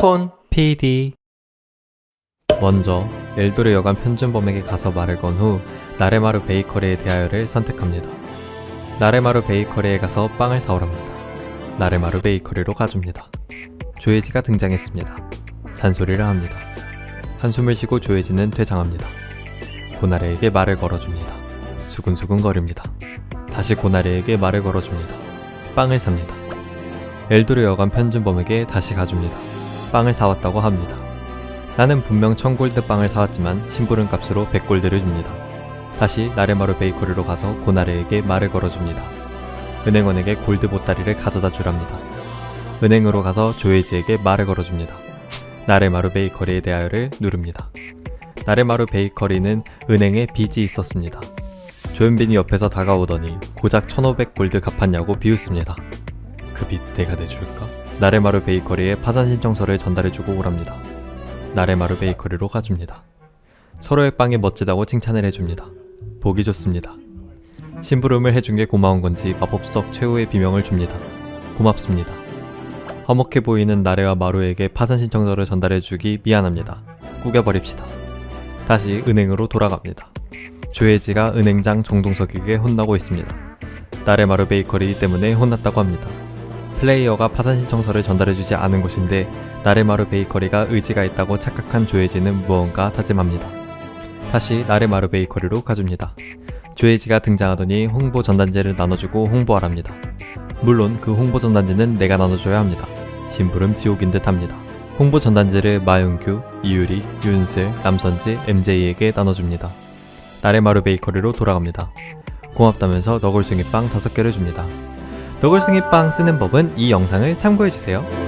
콘 PD 먼저 엘도르 여관 편준범에게 가서 말을 건 후 나레마루 베이커리에 대하여를 선택합니다. 나레마루 베이커리에 가서 빵을 사오랍니다. 나레마루 베이커리로 가줍니다. 조예지가 등장했습니다. 잔소리를 합니다. 한숨을 쉬고 조예지는 퇴장합니다. 고나레에게 말을 걸어줍니다. 수근수근 거립니다. 다시 고나레에게 말을 걸어줍니다. 빵을 삽니다. 엘도르 여관 편준범에게 다시 가줍니다. 빵을 사왔다고 합니다. 나는 분명 1000골드 빵을 사왔지만 심부름 값으로 100골드를 줍니다. 다시 나레마루 베이커리로 가서 고나레에게 말을 걸어줍니다. 은행원에게 골드 보따리를 가져다 주랍니다. 은행으로 가서 조예지에게 말을 걸어줍니다. 나레마루 베이커리에 대하여를 누릅니다. 나레마루 베이커리는 은행에 빚이 있었습니다. 조현빈이 옆에서 다가오더니 고작 1500골드 갚았냐고 비웃습니다. 그 빚 내가 내줄까? 나레마루 베이커리에 파산 신청서를 전달해주고 오랍니다. 나레마루 베이커리로 가줍니다. 서로의 빵이 멋지다고 칭찬을 해줍니다. 보기 좋습니다. 심부름을 해준 게 고마운 건지 마법석 최후의 비명을 줍니다. 고맙습니다. 허먹해 보이는 나레와 마루에게 파산 신청서를 전달해주기 미안합니다. 구겨버립시다. 다시 은행으로 돌아갑니다. 조혜지가 은행장 정동석에게 혼나고 있습니다. 나레마루 베이커리 때문에 혼났다고 합니다. 플레이어가 파산 신청서를 전달해주지 않은 곳인데 나레마루 베이커리가 의지가 있다고 착각한 조혜지는 무언가 다짐합니다. 다시 나레마루 베이커리로 가줍니다. 조혜지가 등장하더니 홍보 전단지를 나눠주고 홍보하랍니다. 물론 그 홍보 전단지는 내가 나눠줘야 합니다. 심부름 지옥인 듯 합니다. 홍보 전단지를 마윤규, 이유리, 윤슬, 남선지, MJ에게 나눠줍니다. 나레마루 베이커리로 돌아갑니다. 고맙다면서 너굴숭이 빵 5개를 줍니다. 너굴숭이 빵 쓰는 법은 이 영상을 참고해주세요.